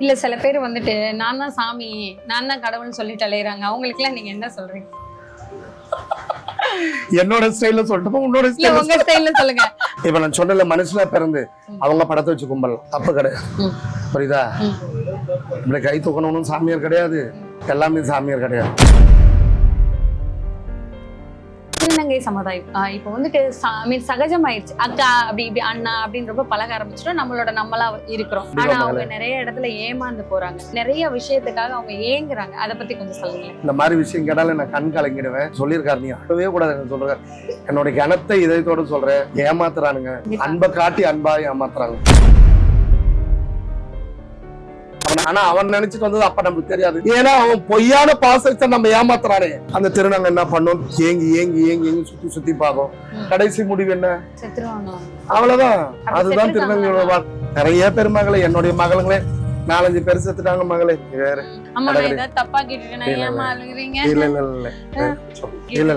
இல்ல சில பேர் வந்துட்டு நான் தான் சாமி நான் தான் கடவுள்னு சொல்லிட்டு அலையறாங்க. அவங்களுக்குலாம் நீங்க என்ன சொல்றீங்க? என்னோட ஸ்டைல்ல சொல்லட்டுமா? உன்னோட ஸ்டைல்ல உங்க ஸ்டைல்ல சொல்லுங்க. இப்ப நான் சொன்னல மனுஷனா பிறந்து அவங்க படத்தை வச்சு கும்பலாம். தப்பு கிடையாது. ம். புரியுதா. இப்படி கை தூக்கணும்னு சாமியார் கிடையாது. எல்லாமே சாமியார் கிடையாது. திருநங்கை சமுதாயம். இப்போ வந்துட்டு மீன் சகஜமாயிருச்சு. அக்கா அப்படி இப்படி அண்ணா அப்படின்னு ரொம்ப பழக ஆரம்பிச்சிட்டோம். நம்மளோட நம்மளா இருக்கிறோம். ஆனா அவங்க நிறைய இடத்துல ஏமாந்து போறாங்க. நிறைய விஷயத்துக்காக அவங்க ஏங்குறாங்க. அதை பத்தி கொஞ்சம் சொல்லுங்க இந்த மாதிரி விஷயம் கேட்டாலும் நான் கண் கலங்கிடுவேன். சொல்லியிருக்காரு நீ அழவே கூடாது சொல்றாரு. என்னோட கணத்தை இதயத்தோட சொல்றேன். ஏமாத்துறானுங்க. அன்பை காட்டி அன்பா ஏமாத்துறாங்க. ஆனா அவன் நினைச்சிட்டு வந்தது அப்ப நமக்கு தெரியாது. ஏன்னா அவன் பொய்யான பாசத்தை நம்ம ஏமாத்துறானே. அந்த திருநங்க என்ன பண்ணும்? ஏங்கி ஏங்கி ஏங்கி ஏங்கி சுத்தி சுத்தி பார்க்கும். கடைசி முடிவு என்ன? அவ்வளவுதான். அதுதான்? திருநங்கையோட நிறைய பேர் மகளே என்னுடைய மகளுங்களே. நாலஞ்சு பேர் செத்துட்டாங்க மகளே. வேற. தப்பா கேட்டுட்டேன்? இல்ல, இல்ல. இல்ல இல்ல இல்ல இல்ல. இல்ல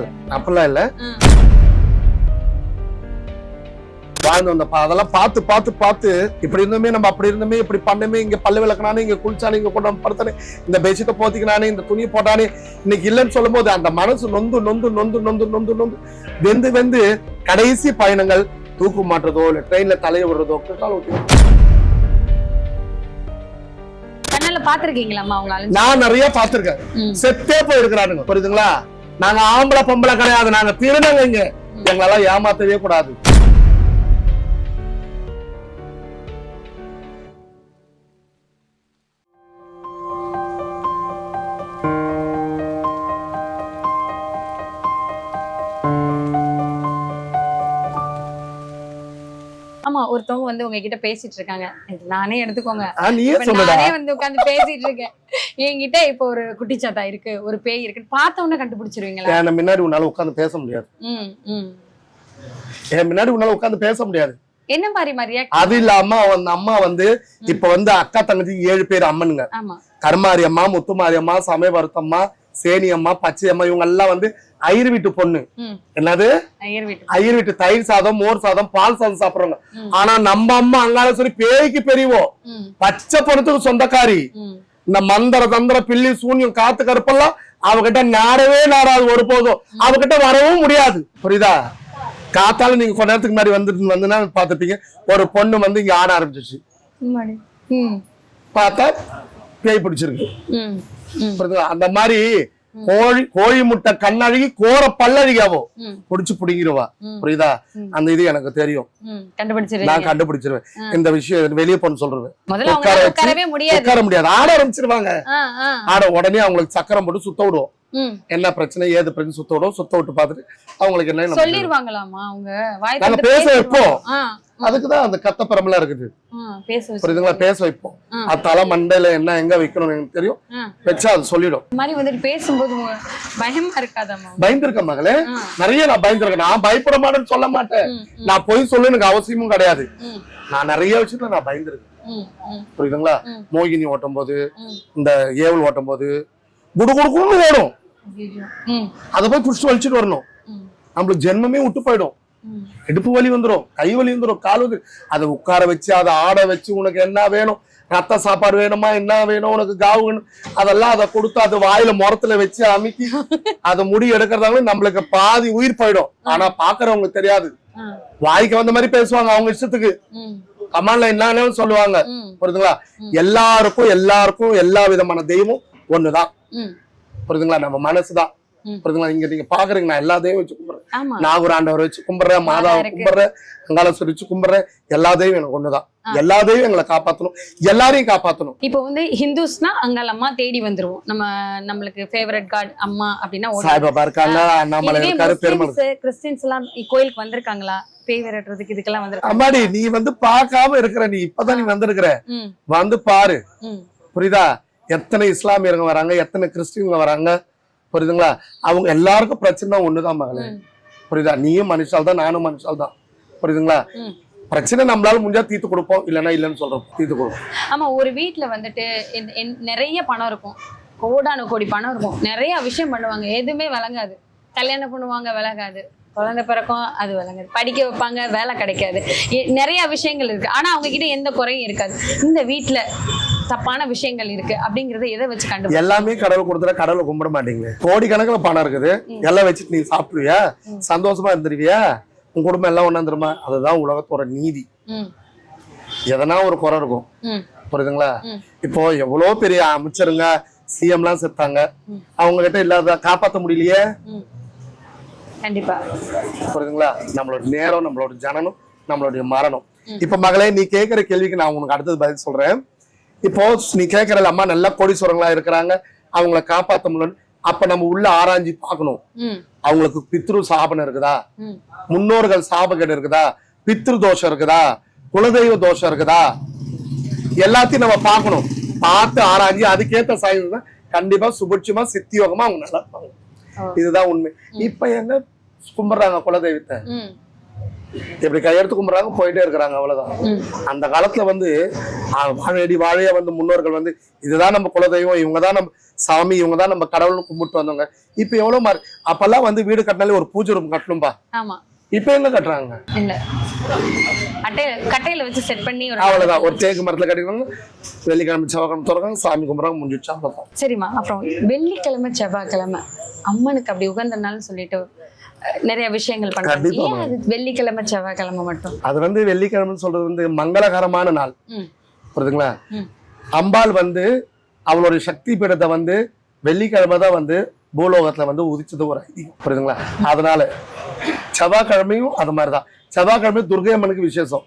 வாழ்ந்து வந்தப்பா அதெல்லாம் பார்த்து பார்த்து பார்த்து இப்படி இருந்தோமே நம்ம அப்படி இருந்தோமே இப்படி பண்ணமே இங்க பல்லு விளக்குனானே இங்க குளிச்சானே இங்க கொண்டு படுத்தானே இந்த பெட்ஷீட்டை போத்திக்கினானே இந்த துணியை போட்டானே இன்னைக்கு இல்லைன்னு சொல்லும் போது அந்த மனசு நொந்து நொந்து நொந்து நொந்து நொந்து நொந்து வெந்து வெந்து கடைசி பயணங்கள் தூக்கு மாட்டுறதோ இல்ல ட்ரெயின்ல தலையை விடுறதோ நான் நிறைய பார்த்திருக்கேன். ம். செத்தே போயிருக்கிறானுங்க புரியுதுங்களா? நாங்க ஆம்பளை பொம்பளை கிடையாது நாங்க திருநங்கைங்க. எங்களெல்லாம் ஏமாத்தவே கூடாது. வந்து உங்ககிட்ட பேசிட்டு இருக்காங்க நானே எடுத்துக்கோங்க. நானே வந்து உட்கார்ந்து பேசிட்டு இருக்கேன் என்கிட்ட இப்போ ஒரு குட்டிச்சாத்தா இருக்கு ஒரு பேய் இருக்கு பார்த்த உடனே கண்டுபிடிச்சிருவீங்களா என் முன்னாடி உன்னால உட்கார்ந்து பேச முடியாது. என் முன்னாடி உன்னால உட்கார்ந்து பேச முடியாது. என்ன மாதிரி மாதிரியா அது இல்லாம அந்த அம்மா வந்து இப்ப வந்து அக்கா தங்கச்சி ஏழு பேர் அம்மனுங்க. ஆமா. கருமாரி அம்மா முத்துமாரி அம்மா சமயபுரத்தம்மா சேனி அம்மா பச்சை அம்மா இவங்க எல்லாம் வந்து ஐயர் வீட்டு பொண்ணு. என்னது? ஐயர் வீட்டு ஐயர் வீட்டு தயிர் சாதம் மோர் சாதம் பால் சாதம் சாப்பிடுறவங்க. ம். ஆனா நம்ம அம்மா அங்கால சொல்லி பேய்க்கு பெரியவோ ம். பச்சை பணத்துக்கு சொந்தக்காரி. இந்த மந்திர தந்திர பில்லி சூன்யம் காத்து கருப்பெல்லாம் அவகிட்ட நாடவே நாடாது ஒரு போதும் அவகிட்ட வரவும் முடியாது. புரியுதா? காத்தால நீங்க கொஞ்ச நேரத்துக்கு முன்னாடி வந்துட்டு வந்துன்னா பாத்துப்பீங்க ஒரு பொண்ணு வந்து இங்க ஆட ஆரம்பிச்சிச்சு பார்த்தா பேய் பிடிச்சிருக்கு. அந்த மாதிரி கோழி கோழி முட்டை கண்ணழுகி கோர பல்லழுகாவோ புடிச்சு புடிங்கிருவா. புரியுதா. அந்த இது எனக்கு தெரியும். நான் கண்டுபிடிச்சிருவேன். இந்த விஷயம் வெளியே போன்னு சொல்றேன். உட்கார முடியாது. ஆட ஆரம்பிச்சிருவாங்க. ஆட உடனே அவங்களுக்கு சக்கரம் போட்டு சுத்த விடுவோம். என்ன பிரச்சனை ஏது பிரச்சனை சுத்த விடும் சுத்த விட்டு பார்த்துட்டு அவங்களுக்கு என்ன நம்ம சொல்லிருவாங்களாமா அவங்க? நாங்க பேச. வைப்போம். அதுக்குதான் அந்த கத்தப்பரமெல்லாம் இருக்குது. ஆ பேச வச்சு புரியுதுங்களா? பேச வைப்போம். அது தலை மண்டையில என்ன எங்க வைக்கணும்னு எனக்கு தெரியும். வச்சா அது சொல்லிடும். இந்த மாதிரி வந்துட்டு பேசும்போது பயமா இருக்காதாம்மா பயந்துருக்க மகளே. நிறைய நான் பயந்துருக்கேன். நான் பயப்பட மாட்டேன்னு சொல்ல மாட்டேன். நான் பொய் சொல்ல எனக்கு அவசியமும் கிடையாது. நான் நிறைய விஷயத்துல நான் பயந்துருக்கேன். புரியுதுங்களா. மோகினி ஓட்டும் போது. இந்த ஏவல் ஓட்டும் போது குடு ஓடும். அதை போய் புடிச்சு வலிச்சுட்டு வரணும். நம்மளுக்கு ஜென்மமே விட்டு போயிடும். இடுப்பு வலி வந்துரும் கை வலி வந்துரும் கால் வந்து அதை உட்கார வச்சு அதை ஆட வச்சு உனக்கு என்ன வேணும்? ரத்த சாப்பாடு வேணுமா? என்ன வேணும்? உனக்கு காவு வேணும்? அதெல்லாம் அதை கொடுத்து அது வாயில முறத்துல வச்சு அமுக்கி அதை முடி எடுக்கிறதால நம்மளுக்கு பாதி உயிர் போயிடும். ஆனா பாக்குறவங்களுக்கு தெரியாது. வாய்க்கு வந்த மாதிரி பேசுவாங்க அவங்க இஷ்டத்துக்கு. கமாண்ட்ல என்னன்னு சொல்லுவாங்க புரியுதுங்களா. எல்லாருக்கும் எல்லாருக்கும் எல்லா விதமான தெய்வம் ஒண்ணுதான். புரியுதுங்களா? நம்ம மனசுதான். புரியுதுங்களா? இங்க நீங்க பாக்குறீங்க நான் எல்லா தெய்வம் வச்சு கும்பிடுறேன். நாகூர் ஆண்டவர் வச்சு கும்பிடுறேன் மாதாவை. கும்பிடுறேன் அங்காளேஸ்வரர் வச்சு கும்பிடுறேன். எல்லா தெய்வம் எனக்கு ஒண்ணுதான். ஆ. எல்லா தெய்வம் எங்களை காப்பாத்தணும். எல்லாரையும் காப்பாத்தணும். இப்போ வந்து ஹிந்துஸ்னா அங்காள் அம்மா தேடி வந்துருவோம். நம்ம நம்மளுக்கு ஃபேவரட் காட் அம்மா அப்படின்னா. சாய்பாபா இருக்காங்க அண்ணாமலை இருக்காரு பெருமாள் கிறிஸ்டின்ஸ் எல்லாம் கோயிலுக்கு வந்திருக்காங்களா? பேய் விரட்டுறதுக்கு இதுக்கெல்லாம் வந்திருக்காங்க அம்மாடி நீ வந்து பார்க்காம இருக்கிற நீ இப்பதான் நீ வந்திருக்கிற. வந்து பாரு. புரியுதா? எத்தனை இஸ்லாமியருங்க வராங்க எத்தனை கிறிஸ்டின்ங்க வராங்க புரியுதுங்களா? அவங்க எல்லாருக்கும் பிரச்சனை ஒண்ணுதான் மகளே. புரியுதா? நீயும் மனுஷால் தான் நானும் மனுஷால் தான் புரியுதுங்களா. பிரச்சனை நம்மளால முடிஞ்சா தீர்த்து கொடுப்போம் இல்லைன்னா இல்லைன்னு சொல்றோம். தீர்த்து கொடுப்போம். ஆமா ஒரு வீட்ல வந்துட்டு நிறைய பணம் இருக்கும். கோடானு கோடி பணம் இருக்கும். நிறைய விஷயம் பண்ணுவாங்க. எதுவுமே விளங்காது. கல்யாணம் பண்ணுவாங்க விளங்காது. குழந்தை பிறக்கும் அது விளங்குது. படிக்க வைப்பாங்க வேலை கிடைக்காது. நிறைய விஷயங்கள் இருக்கு. ஆனா அவங்க கிட்ட எந்த குறையும் இருக்காது. இந்த வீட்ல தப்பான விஷயங்கள் இருக்கு அப்படிங்கறத எதை வச்சு கண்டு எல்லாமே கடவுள் கொடுத்துட்டா கடவுளை கும்பிட மாட்டீங்க கோடிக்கணக்கில் பணம் இருக்குது. எல்லாம் வச்சுட்டு நீ சாப்பிடுவியா? சந்தோஷமா இருந்துருவியா? உன் குடும்பம் எல்லாம் ஒண்ணாந்துருமா அதுதான் உலகத்தோட நீதி. எதனா ஒரு குறை இருக்கும். புரியுதுங்களா. இப்போ எவ்வளோ பெரிய அமைச்சருங்க சிஎம்லாம் செத்தாங்க. அவங்க கிட்ட இல்லாத காப்பாற்ற முடியலையே? கண்டிப்பா. புரியுதுங்களா? நம்மளோட நேரம் நம்மளோட ஜனனம் நம்மளுடைய மரணம். இப்ப மகளே நீ கேட்கிற கேள்விக்கு நான் உனக்கு அடுத்தது பதில் சொல்றேன். இப்போ நீ கேட்கற அம்மா நல்ல கோடீஸ்வரங்களா இருக்கிறாங்க. அவங்கள காப்பாற்ற முடியல அப்ப நம்ம உள்ள ஆராய்ஞ்சு பார்க்கணும். அவங்களுக்கு பித்ரு சாபனம் இருக்குதா? முன்னோர்கள் சாபகேடு இருக்குதா? பித்ரு தோஷம் இருக்குதா? குலதெய்வ தோஷம் இருக்குதா? எல்லாத்தையும் நம்ம பார்க்கணும். பார்த்து ஆராய்ஞ்சு அதுக்கேத்த சாய்ந்து தான் கண்டிப்பா சுபிட்சமா சித்தியோகமா அவங்க நல்லா இருப்பாங்க. இதுதான் உண்மை. இப்ப என்ன? கும்பிடுறாங்க குலதெய்வத்தை. இப்படி கையெடுத்து கும்பிடுறாங்க போயிட்டே இருக்கிறாங்க அவ்வளவுதான். அந்த காலத்துல வந்து வாழையடி வாழைய வந்து முன்னோர்கள் வந்து இதுதான் நம்ம குலதெய்வம் இவங்க தான் நம்ம சாமி இவங்க தான் நம்ம கடவுள்னு கும்பிட்டு வந்தவங்க. இப்ப எவ்வளவு மாறி அப்பெல்லாம் வந்து வீடு கட்டினாலே ஒரு பூஜை ரூம் கட்டணும்பா. இப்ப எங்க கட்டுறாங்க? இல்ல கட்டையில வச்சு செட் பண்ணி ஒரு அவ்வளவுதான். ஒரு தேக்கு மரத்துல கட்டிக்கிறாங்க வெள்ளிக்கிழமை செவ்வாய்க்கிழமை திறக்காங்க சாமி கும்பிட்றாங்க முடிஞ்சிடுச்சு அவ்வளவுதான். சரிம்மா அப்புறம் வெள்ளிக்கிழமை செவ்வாய்க்கிழமை. அம்மனுக்கு அப்படி உகந்த நாள்னு சொல்லிட்டு நிறைய விஷயங்கள் அது வெள்ளிக்கிழமை செவ்வாய்க்கிழமை மட்டும்? அது வந்து வெள்ளிக்கிழமைன்னு சொல்றது வந்து மங்களகரமான நாள். புரியுதுங்களா? அம்பாள் வந்து அவளுடைய சக்தி பீடத்தை வந்து வெள்ளிக்கிழமை தான் வந்து பூலோகத்துல வந்து உதிச்சது ஒரு ஐதீகம். புரியுதுங்களா? அதனால செவ்வாய்க்கிழமையும் அது மாதிரிதான். செவ்வாய்க்கிழமை துர்கை அம்மனுக்கு விசேஷம்.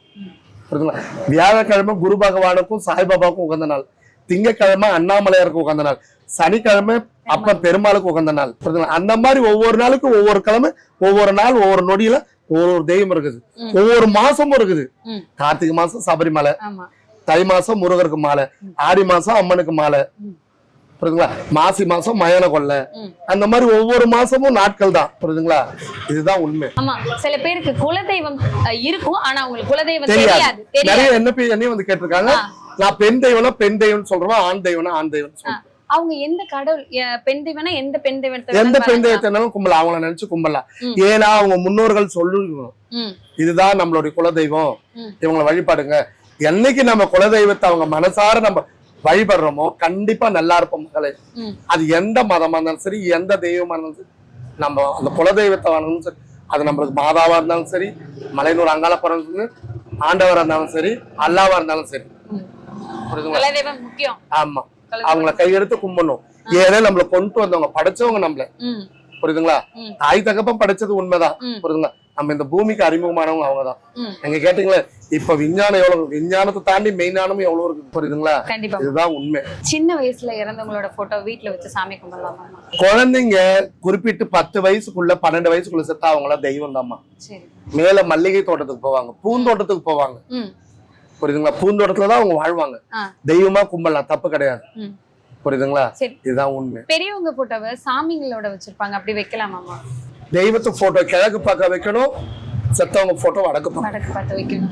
புரியுதுங்களா? வியாழக்கிழமை குரு பகவானுக்கும் சாய்பாபாவுக்கும் உகந்த நாள். திங்கக்கிழமை அண்ணாமலையாருக்கு உகந்த நாள். சனிக்கிழமை அப்ப பெருமாளுக்கு உகந்த நாள். புரியுதுங்களா? அந்த மாதிரி ஒவ்வொரு நாளுக்கும் ஒவ்வொரு கிழமை ஒவ்வொரு நாள் ஒவ்வொரு நொடியில ஒவ்வொரு தெய்வம் இருக்குது. ஒவ்வொரு மாசமும் இருக்குது. கார்த்திகை மாசம் சபரிமலை. தை மாசம் முருகருக்கு மாலை. ஆடி மாசம் அம்மனுக்கு மாலை. புரியுதுங்களா? மாசி மாசம் மயான கொள்ளை. அந்த மாதிரி ஒவ்வொரு மாசமும் நாட்கள் தான். புரியுதுங்களா? இதுதான் உண்மை. ஆமா. சில பேருக்கு குலதெய்வம் இருக்கும். ஆனா அவங்களுக்கு குலதெய்வம் தெரியாது. நிறைய என்ன என்னையும் வந்து கேட்டிருக்காங்க. நான் பெண் தெய்வம்னா பெண் தெய்வம் சொல்றேன் ஆண் தெய்வம்னா ஆண் தெய்வம் சொல்றேன். அவங்க எந்த கடவுள் பெண் தெய்வம்னா எந்த பெண் தெய்வத்தை எந்த பெண். தெய்வத்தினாலும் கும்பலாம் அவங்கள நினைச்சு கும்பலாம். ஏன்னா அவங்க முன்னோர்கள் சொல்லுவோம் ம். இதுதான் நம்மளுடைய குலதெய்வம். இவங்களை வழிபாடுங்க. என்னைக்கு நம்ம குலதெய்வத்தை அவங்க மனசார நம்ம வழிபடுறோமோ கண்டிப்பா நல்லா இருப்போம் மகளே. அது எந்த மதமா இருந்தாலும் சரி எந்த தெய்வமா இருந்தாலும் சரி நம்ம அந்த குலதெய்வத்தை வணங்கணும் சரி அது நம்மளுக்கு மாதாவா இருந்தாலும் சரி மலையனூர் அங்காளப்புறம் ஆண்டவரா இருந்தாலும் சரி அல்லாவா இருந்தாலும் சரி. ஆமா. அவங்கள கையெடுத்து கும்பிடணும். ஏன்னா நம்மள கொண்டு வந்தவங்க படைச்சவங்க நம்மள. புரியுதுங்களா. தாய் தகப்பம் படைச்சது உண்மைதான். புரியுதுங்களா? நம்ம இந்த பூமிக்கு அறிமுகமானவங்க அவங்கதான். ம். நீங்க கேட்டீங்களே இப்ப விஞ்ஞானம் எவ்வளவு விஞ்ஞானத்தை தாண்டி மெய்ஞானமும் எவ்வளவு இருக்கு புரியுதுங்களா? இதுதான் உண்மை. சின்ன வயசுல இறந்தவங்களோட போட்டோ வீட்ல வச்சு சாமி கும்பிடலாமா? குழந்தைங்க குறிப்பிட்டு பத்து வயசுக்குள்ள பன்னெண்டு வயசுக்குள்ள செத்தா அவங்கள தெய்வம் சரி. மேல மல்லிகை தோட்டத்துக்கு போவாங்க பூந்தோட்டத்துக்கு போவாங்க. புரியுதுங்களா? பூந்தோட்டத்துல தான் அவங்க வாழ்வாங்க. தெய்வமா கும்பலாம் தப்பு கிடையாது. புரியுதுங்களா? இதுதான் உண்மை. பெரியவங்க போட்டோவை சாமிங்களோட வச்சிருப்பாங்க அப்படி வைக்கலாமாமா தெய்வத்து போட்டோ கிழக்கு பார்க்க வைக்கணும். செத்தவங்க போட்டோ வடக்கு பார்க்க பார்த்து வைக்கணும்.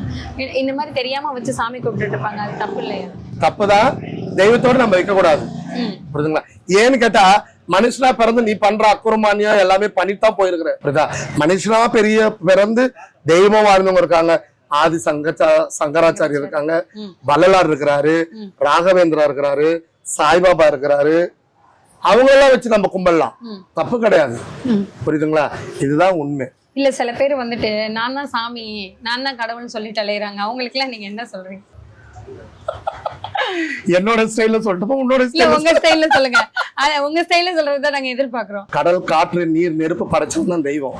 இந்த மாதிரி தெரியாம வச்சு சாமி கும்பிட்டுட்டு இருப்பாங்க. அது தப்பு இல்லையா? தப்புதான் தெய்வத்தோட நம்ம வைக்க கூடாது ம். புரியுதுங்களா ஏன்னு கேட்டா மனுஷனா பிறந்து நீ பண்ற அக்குரமானியம் எல்லாமே பண்ணித்தான் போயிருக்கிற. புரியுதா? மனுஷனா பெரிய பிறந்து தெய்வம் வாழ்ந்தவங்க இருக்காங்க. ஆதி சங்கச்சா சங்கராச்சாரியர் இருக்காங்க. வள்ளலார் இருக்கிறாரு. ராகவேந்திரா இருக்கிறாரு. சாய்பாபா இருக்கிறாரு. அவங்க எல்லாம் வச்சு நம்ம கும்பிடலாம் ம். தப்பு கிடையாது. புரியுதுங்களா? இதுதான் உண்மை. இல்ல சில பேர் வந்துட்டு நான் தான் சாமி நான் தான் கடவுள்னு சொல்லிட்டு அலையறாங்க. அவங்களுக்கு எல்லாம் நீங்க என்ன சொல்றீங்க? என்னோட ஸ்டைல்ல சொல்லட்டுமா உன்னோட உங்க ஸ்டைல்ல சொல்லுங்க. உங்க ஸ்டைல்ல சொல்றதுதான் நாங்க எதிர்பார்க்கிறோம். கடல் காற்று நீர் நெருப்பு படைச்சவன் தான் தெய்வம்.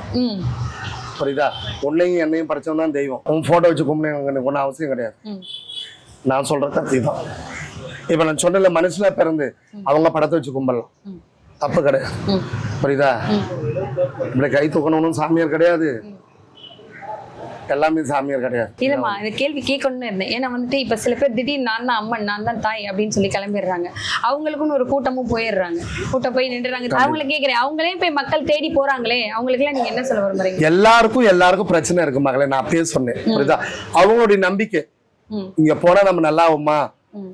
புரியுதா? உன்னையும் என்னையும் படைச்சவன் தான் தெய்வம். உன் போட்டோ வச்சு கும்பிட ஒன்றும் அவசியம் கிடையாது. நான் சொல்ற கருத்து தான் இப்ப நான் சொன்னல மனுஷனா பிறந்து அவங்க படத்தை வச்சு கும்பிடலாம். தப்பு கிடையாது. புரியுதா. இப்படி கை தூக்கணும்னு சாமியார் கிடையாது. எல்லாமே சாமியார் கிடையாது. இல்லம்மா இந்த கேள்வி கேட்கணும்னு இருந்தேன். ஏன்னா வந்துட்டு இப்ப சில பேர் திடீர்னு நான் தான் அம்மன் நான் தான் தாய் அப்படின்னு சொல்லி கிளம்பிடுறாங்க. அவங்களுக்குன்னு ஒரு கூட்டமும் போயிடுறாங்க. கூட்டம் போய் நின்றுறாங்க. அவங்கள கேக்குறேன். அவங்களே போய் மக்கள் தேடி போறாங்களே. அவங்களுக்கு எல்லாம் நீங்க என்ன சொல்ல விரும்புறீங்க? எல்லாருக்கும் எல்லாருக்கும் பிரச்சனை இருக்கு மகளே. நான் அப்பயே சொன்னேன். புரியுதா? அவங்களுடைய நம்பிக்கை. இங்க போனா நம்ம நல்லா ஆகுமா.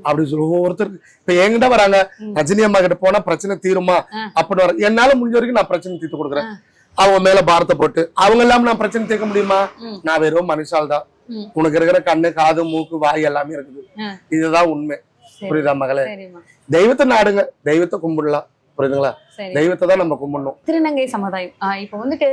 அப்படின்னு சொல்லி ஒவ்வொருத்தருக்கு இப்ப என்கிட்ட வராங்க ரஜினி அம்மா கிட்ட போனா பிரச்சனை தீருமா. அப்படின்னு வர என்னால முடிஞ்ச வரைக்கும் நான் பிரச்சனை தீர்த்து கொடுக்குறேன். அவங்க மேல பாரத்தை போட்டு அவங்க இல்லாம நான் பிரச்சனை தீர்க்க முடியுமா. நான் வெறும் மனுஷால் தான். உனக்கு இருக்கிற கண்ணு காது மூக்கு வாய் எல்லாமே இருக்குது. இதுதான் உண்மை. புரியுதா மகளே? தெய்வத்தை நாடுங்க. தெய்வத்தை கும்பிடலாம். புரியுதுங்களா? தெய்வத்தை தான் நம்ம கும்பிடணும். திருநங்கை சமுதாயம். இப்போ வந்துட்டு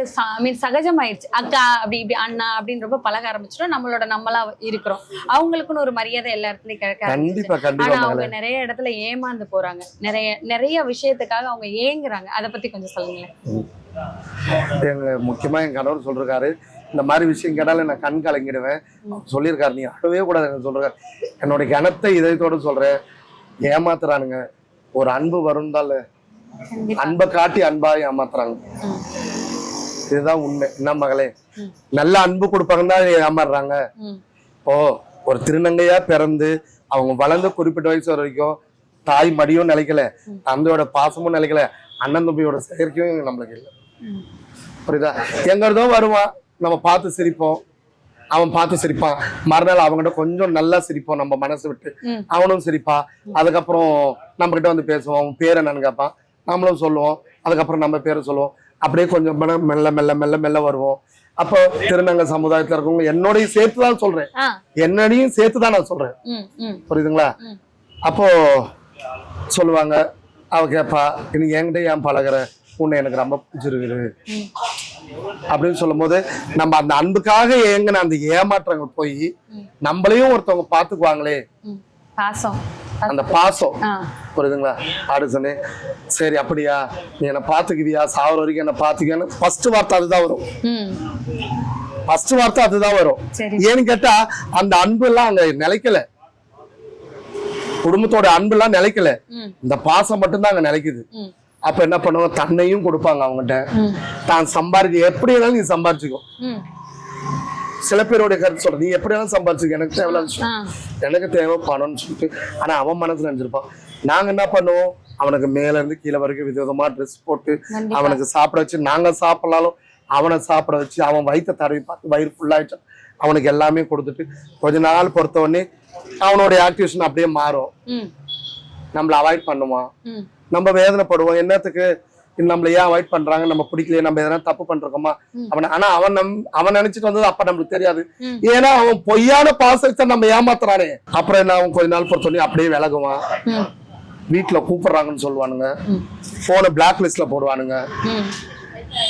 மீன் சகஜமாயிருச்சு. அக்கா அப்படி இப்படி அண்ணா அப்படின்னு ரொம்ப பழக ஆரம்பிச்சிட்டோம். நம்மளோட நம்மளா இருக்கிறோம். அவங்களுக்குன்னு ஒரு மரியாதை எல்லா இடத்துலயும் கிடைக்க ஆரம்பிச்சிருச்சு. கண்டிப்பா கண்டிப்பா ஆனா அவங்க நிறைய இடத்துல ஏமாந்து போறாங்க. நிறைய நிறைய விஷயத்துக்காக அவங்க ஏங்குறாங்க. அத பத்தி கொஞ்சம் சொல்லுங்களேன். எங்க முக்கியமா என் கணவர் சொல்றாரு இந்த மாதிரி விஷயம் கேட்டாலும் நான் கண் கலங்கிடுவேன். சொல்லியிருக்காரு. நீ அழவே கூடாது சொல்றாரு என்னுடைய கணத்தை இதயத்தோட சொல்றேன். ஏமாத்துறானுங்க. ஒரு அன்பு வரும்தால கண்டிப்பா. அன்பை காட்டி அன்பா ஏமாத்துறாங்க. இதுதான் உண்மை. என்ன மகளே. நல்ல அன்பு கொடுப்பாங்கன்னு தான் ஏமாறுறாங்க. இப்போ ஒரு திருநங்கையா பிறந்து அவங்க வளர்ந்த குறிப்பிட்ட வயசு வரைக்கும் தாய் மடியும் நிலைக்கல ம். தந்தையோட பாசமும் நிலைக்கல அண்ணன் தம்பியோட செயற்கையும் நம்மளுக்கு இல்லை. புரியுதா? எங்க இருந்தோ வருவான். நம்ம பார்த்து சிரிப்போம். அவன் பார்த்து சிரிப்பான். மறுநாள் அவங்ககிட்ட கொஞ்சம் நல்லா சிரிப்போம் நம்ம மனசு விட்டு. அவனும் சிரிப்பான். அதுக்கப்புறம் நம்ம கிட்ட வந்து பேசுவோம் அவன் பேர் என்னன்னு கேட்பான். நம்மளும் சொல்லுவோம் அதுக்கப்புறம் நம்ம பேரை சொல்லுவோம் அப்படியே கொஞ்சம் மெல்ல மெல்ல மெல்ல மெல்ல வருவோம் அப்போ திருநங்கை சமுதாயத்துல இருக்கவங்க என்னோடையும் சேர்த்து தான் சொல்றேன். என்னடையும் சேர்த்து தான் நான் சொல்றேன். புரியுதுங்களா. அப்போ சொல்லுவாங்க அவ கேட்பா நீ என்கிட்ட ஏன் பழகுற உன்னை எனக்கு ரொம்ப பிடிச்சிருக்குது. அப்படின்னு சொல்லும்போது நம்ம அந்த அன்புக்காக ஏங்கின அந்த ஏமாற்றங்கள் போய். நம்மளையும் ஒருத்தவங்க பாத்துக்குவாங்களே. பாசம் அந்த பாசம். புரியுதுங்களா? ஆடு சொன்னேன் சரி அப்படியா? நீ என்னை பாத்துக்குவியா சாவர வரைக்கும் என்ன பாத்துக்கியான்னு ஃபர்ஸ்ட் வார்த்தை அதுதான் வரும். ஃபர்ஸ்ட் வார்த்தை அதுதான் வரும். ஏன்னு கேட்டா அந்த அன்பு எல்லாம் அங்க நிலைக்கல. குடும்பத்தோட அன்பு எல்லாம் நிலைக்கல. இந்த பாசம் மட்டும்தான் அங்க நிலைக்குது. அப்ப என்ன பண்ணுவாங்க தன்னையும் கொடுப்பாங்க அவங்ககிட்ட. தான் சம்பாதிக்க எப்படி வேணாலும் நீ சம்பாதிச்சுக்கோ ம். சில பேருடைய கருத்து சொல்ற நீ எப்படி வேணாலும் சம்பாதிச்சுக்க. எனக்கு ஆ. எனக்கு தேவை பணம்னு சொல்லிட்டு. ஆனா அவன் மனசுல நினைச்சிருப்பான். நாங்க என்ன பண்ணுவோம்? அவனுக்கு மேல இருந்து கீழே வரைக்கும் விதவிதமா ட்ரெஸ் போட்டு. அவனுக்கு சாப்பிட வச்சு நாங்க சாப்பிடலாலும் அவனை சாப்பிட வச்சு அவன் வயித்தை தடவி பார்த்து வயிறு ஃபுல்லாயிட்டான் அவனுக்கு எல்லாமே கொடுத்துட்டு கொஞ்ச நாள் பொறுத்த உடனே அவனுடைய ஆக்டிவேஷன் அப்படியே மாறும். நம்மள அவாய்ட் பண்ணுவான். நம்ம வேதனைப்படுவோம். என்னத்துக்கு? நம்மள ஏன் அவாய்ட் பண்றாங்க நம்ம பிடிக்கலையே நம்ம எதனா தப்பு பண்றோமா. அவன் ஆனா அவன் நம் அவன் நினைச்சிட்டு வந்தது அப்ப நம்மளுக்கு தெரியாது. ஏன்னா அவன் பொய்யான பாசத்தை நம்ம ஏமாத்துறானே. அப்புறம் என்ன அவன் கொஞ்ச நாள் பொறுத்தோடனே அப்படியே விலகுவான். வீட்டுல கூப்பிடுறாங்கன்னு சொல்லுவானுங்க. போனை பிளாக் லிஸ்ட்ல போடுவானுங்க.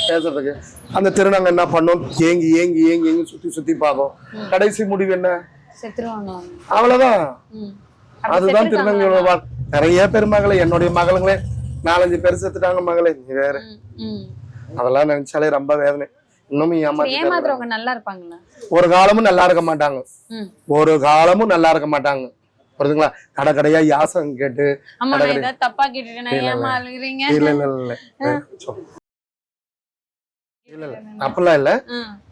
பேசுறதுக்கு. அந்த திருநங்க என்ன பண்ணும்? ஏங்கி ஏங்கி ஏங்கி ஏங்கி சுத்தி சுத்தி பார்க்கும். கடைசி முடிவு என்ன? அவ்வளவுதான். அதுதான்? திருநங்கையோட வாழ் நிறைய பேர் மகளே என்னுடைய மகளுங்களே நாலஞ்சு பேர் செத்துட்டாங்க மகளே நீ வேற. அதெல்லாம் நினைச்சாலே ரொம்ப வேதனை. இன்னமும் சரி, ஏமாத்தி ஏமாத்துறவங்க நல்லா இருப்பாங்களா ஒரு காலமும் நல்லா இருக்க மாட்டாங்க. ஒரு காலமும் நல்லா இருக்க மாட்டாங்க. புரியுதுங்களா கடை கடையா யாசகம் கேட்டு தப்பா கேட்டுட்டேனா இல்ல, இல்ல. இல்ல இல்ல இல்ல இல்ல. இல்ல.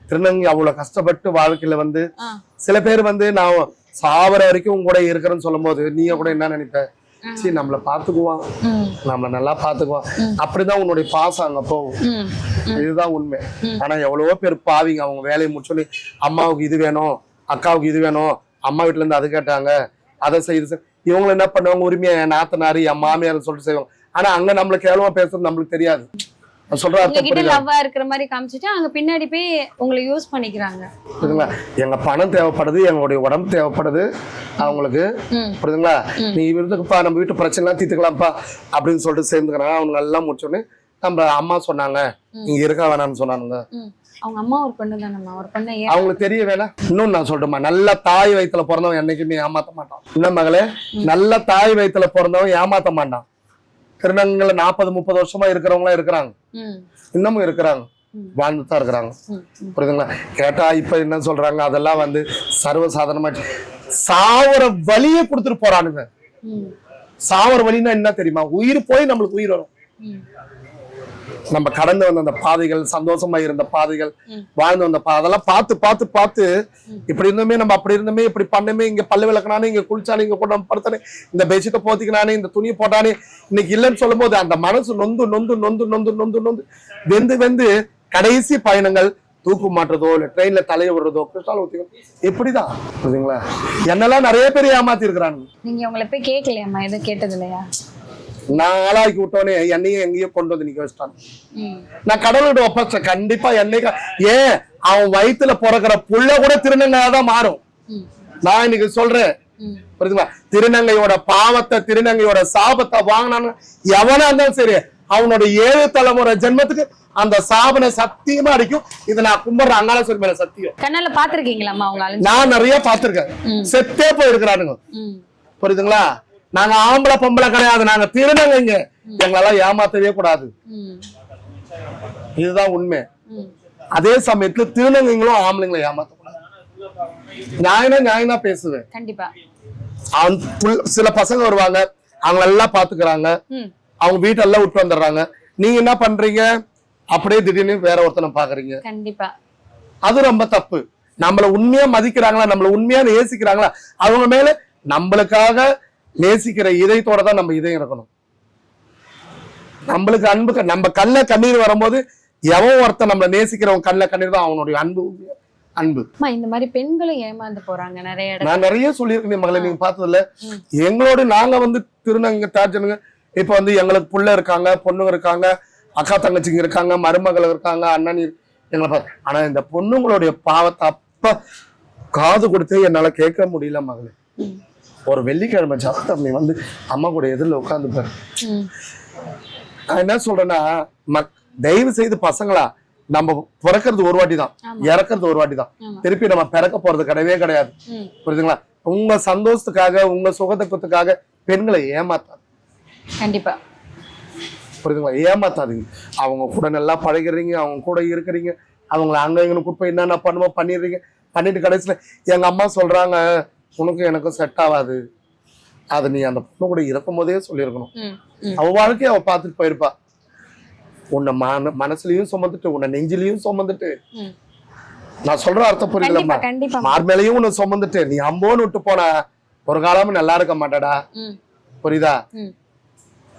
திருநங்கை அவ்வளவு கஷ்டப்பட்டு வாழ்க்கையில வந்து. சில பேர் வந்து நான் சாவர வரைக்கும் உங்க கூட இருக்கிறேன்னு சொல்லும் போது நீங்க கூட என்ன நினைப்ப. சரி நம்மள பாத்துக்குவான் ம். நம்மள நல்லா பாத்துக்குவான் ம். அப்படிதான் உன்னுடைய பாசம் அங்க போகும். இதுதான் உண்மை. ஆனா எவ்வளவோ பேர் பாவிங்க அவங்க வேலையை முடிச்சோன்னே அம்மாவுக்கு இது வேணும் அக்காவுக்கு இது வேணும் அம்மா வீட்டுல இருந்து அது கேட்டாங்க அதை செய்து செய்- இவங்க என்ன பண்ணுவாங்க? உரிமையா என் நாத்தனாரு என் மாமியார் சொல்லிட்டு செய்வாங்க. ஆனா அங்க நம்மளுக்கு கேவலமா பேசுறது நம்மளுக்கு தெரியாது. சொல்ற அர்த்தம் லவ்வா இருக்கிற மாதிரி காமிச்சிட்டு அங்க பின்னாடி போய் உங்களை யூஸ் பண்ணிக்கிறாங்க. புரியுதுங்களா? எங்க பணம் தேவைப்படுது எங்களுடைய உடம்பு தேவைப்படுது. அவங்களுக்கு. புரியுதுங்களா. நீ இருந்துக்குப்பா நம்ம வீட்டு பிரச்சனைலாம் தீர்த்துக்கலாம்ப்பா அப்படின்னு சொல்லிட்டு சேர்ந்துக்கிறாங்க அவங்க நல்லா முடிச்சோடனே நம்ம அம்மா சொன்னாங்க. ம். நீங்க இருக்க வேணாம்னு சொன்னானுங்க. ம். அவங்க அம்மா ஒரு பொண்ணு தானம்மா? ஒரு பொண்ணு ஏன்? அவங்களுக்கு தெரிய வேணா இன்னும் நான் சொல்றேம்மா நல்ல தாய் வயித்துல பிறந்தவன் என்னைக்குமே ஏமாத்த மாட்டான். என்ன மகளே? நல்ல தாய் வயித்துல பிறந்தவன் ஏமாத்த மாட்டான். திருநங்கைல நாற்பது முப்பது வருஷமா இருக்கிறவங்களாம் இருக்கிறாங்க. இன்னமும் இருக்கிறாங்க. வாழ்ந்து தான் இருக்கிறாங்க. புரியுதுங்களா கேட்டா இப்ப என்ன சொல்றாங்க அதெல்லாம் வந்து சர்வசாதாரணமா சாவர வழியை கொடுத்துட்டு போறானுங்க. சாவர வழின்னா என்ன தெரியுமா உயிர் போய் நம்மளுக்கு உயிர் வரும். நம்ம கடந்து வந்த அந்த பாதைகள் சந்தோஷமா இருந்த பாதைகள். வாழ்ந்து வந்த பா அதெல்லாம் பார்த்து பார்த்து பார்த்து. இப்படி இருந்தோமே நம்ம அப்படி இருந்தோமே இப்படி பண்ணமே இங்க பல்லு விளக்குனானே இங்க குளிச்சானே இங்க கொண்டு படுத்தானே இந்த பெட்ஷீட்டை போத்திக்கினானே இந்த துணியை போட்டானே இன்னைக்கு இல்லைன்னு சொல்லும் போது அந்த மனசு நொந்து நொந்து நொந்து நொந்து நொந்து நொந்து வெந்து வெந்து கடைசி பயணங்கள் தூக்கு மாட்டுறதோ இல்ல ட்ரெயின்ல தலைய விடுறதோ கிறிஸ்டால் ஊத்திக்கோ இப்படிதான் புரியுதுங்களா என்னெல்லாம் நிறைய பேர் ஏமாத்தி இருக்கிறாங்க நீங்க உங்களை போய் கேட்கலையாம்மா எதுவும் கேட்டது இல்லையா நான் ஆளாக்கி விட்டோன்னே என்னையும் எங்கேயோ கொண்டு வந்து நிக்க வச்சிட்டான். நான் கடவுள்கிட்ட ஒப்பச்சேன் கண்டிப்பா என்னைக்கு ஏன்? அவன் வயித்துல பிறக்கிற புள்ள கூட திருநங்கையா தான் மாறும். நான் இன்னைக்கு சொல்றேன். புரியுதுங்களா திருநங்கையோட பாவத்தை திருநங்கையோட சாபத்தை வாங்கினான்னு எவனா இருந்தாலும் சரி அவனோட ஏழு தலைமுறை ஜென்மத்துக்கு அந்த சாபனை சத்தியமா அடிக்கும். இதை நான் கும்பிடுற அங்காளேஸ்வரி மேல சத்தியம். கண்ணால அழிஞ்சு நான் நிறைய பார்த்திருக்கேன். ம். செத்தே போயிருக்கிறானுங்க. புரியுதுங்களா? நாங்க ஆம்பளை பொம்பளை கிடையாது. நாங்க திருநங்கைங்க. எங்களெல்லாம் ஏமாத்தவே கூடாது. இதுதான் உண்மை. அதே சமயத்துல திருநங்கைங்களும் ஆம்பளைங்களை ஏமாத்தக்கூடாது. நியாயம் தான் பேசுவேன். கண்டிப்பா. சில பசங்க வருவாங்க. அவங்க எல்லாம் பாத்துக்கிறாங்க. அவங்க வீட்டெல்லாம் விட்டு வந்துடுறாங்க. நீங்க என்ன பண்றீங்க? அப்படியே திடீர்னு வேற ஒருத்தனை பாக்குறீங்க. கண்டிப்பா. அது ரொம்ப தப்பு. நம்மள உண்மையா மதிக்கிறாங்களா? நம்மள உண்மையா நேசிக்கிறாங்களா? அவங்க மேல நம்மளுக்காக நேசிக்கிற இதயத்தோட தான் நம்ம இதயம் இருக்கணும் நம்மளுக்கு அன்பு நம்ம கண்ணுல கண்ணீர் வரும்போது எவன் ஒருத்தன் நம்மள நேசிக்கிறவன் கண்ணுல கண்ணீர் தான் அவனுடைய அன்பு அன்பு. இந்த மாதிரி பெண்களும் ஏமாந்து போறாங்க நிறைய நான் நிறைய சொல்லியிருக்கேன் மகளை நீங்க பார்த்ததுல. எங்களோட நாங்க வந்து திருநங்க தார்ஜனுங்க இப்ப வந்து எங்களுக்கு புள்ள இருக்காங்க பொண்ணுங்க இருக்காங்க அக்கா தங்கச்சிங்க இருக்காங்க மருமகள் இருக்காங்க அண்ணன் எங்களை ஆனா இந்த பொண்ணுங்களுடைய பாவத்தை அப்ப காது கொடுத்து என்னால கேட்க முடியல மகளே. ஒரு வெள்ளிக்கிழமை ஜாத்தம் நீ வந்து அம்மா கூட எதிரில் உட்காந்து பாரு. ம். நான் என்ன சொல்றேன்னா மக் தயவு செய்து பசங்களா நம்ம பிறக்கிறது ஒரு வாட்டி தான். இறக்கிறது ஒரு வாட்டி தான். திருப்பி நம்ம பிறக்க போறது கிடையவே கிடையாது. புரியுதுங்களா? உங்க சந்தோஷத்துக்காக உங்க சுகத்துக்கத்துக்காக பெண்களை ஏமாத்தாது. கண்டிப்பா. புரியுதுங்களா? ஏமாத்தாதீங்க. அவங்க கூட நல்லா பழகிறீங்க அவங்க கூட இருக்கிறீங்க. அவங்கள அங்க இங்க கூப்பிட்டு என்னென்ன பண்ணுமோ பண்ணிடுறீங்க. பண்ணிட்டு கடைசியில எங்க அம்மா சொல்றாங்க உனக்கும் எனக்கும் செட் ஆகாது. அதை நீ அந்த பொண்ணு கூட இருக்கும் போதே சொல்லியிருக்கணும். அவ வாழ்க்கைய அவ பார்த்துட்டு போயிருப்பா. உன்னை மன மனசுலயும் சுமந்துட்டு உன்னை நெஞ்சிலையும் சுமந்துட்டு. நான் சொல்ற அர்த்தம் கண்டிப்பா புரியலம்மா மார்மேலையும் உன்னை சுமந்துட்டு நீ அம்போன்னு விட்டு போன ஒரு காலமும் நல்லா இருக்க மாட்டடா. புரியுதா.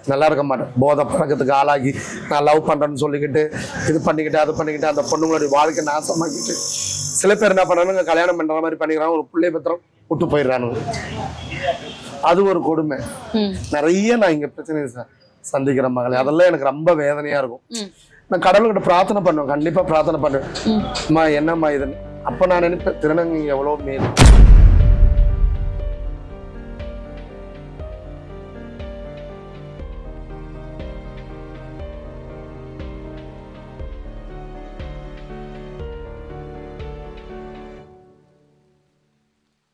நல்லா இருக்க மாட்டேன். போதை பழக்கத்துக்கு ஆளாகி நான் லவ் பண்றேன்னு சொல்லிக்கிட்டு இது பண்ணிக்கிட்டு அது பண்ணிக்கிட்டு அந்த பொண்ணுங்களுடைய வாழ்க்கை நாசமாக்கிட்டு. சில பேர் என்ன பண்ணானுங்க கல்யாணம் பண்ற மாதிரி பண்ணிக்கிறாங்க. ஒரு பிள்ளை பத்திரம் விட்டு போயிடுறானுங்க. அது ஒரு கொடுமை. நிறைய நான் இங்க பிரச்சனை சந்திக்கிற மகளே. அதெல்லாம் எனக்கு ரொம்ப வேதனையா இருக்கும். நான் கடவுள்கிட்ட பிரார்த்தனை பண்ணுவேன். கண்டிப்பா பிரார்த்தனை பண்ணுவேன். அம்மா என்னம்மா இதுன்னு அப்ப நான் நினைப்பேன் திருநங்கை எவ்வளவு மேல்.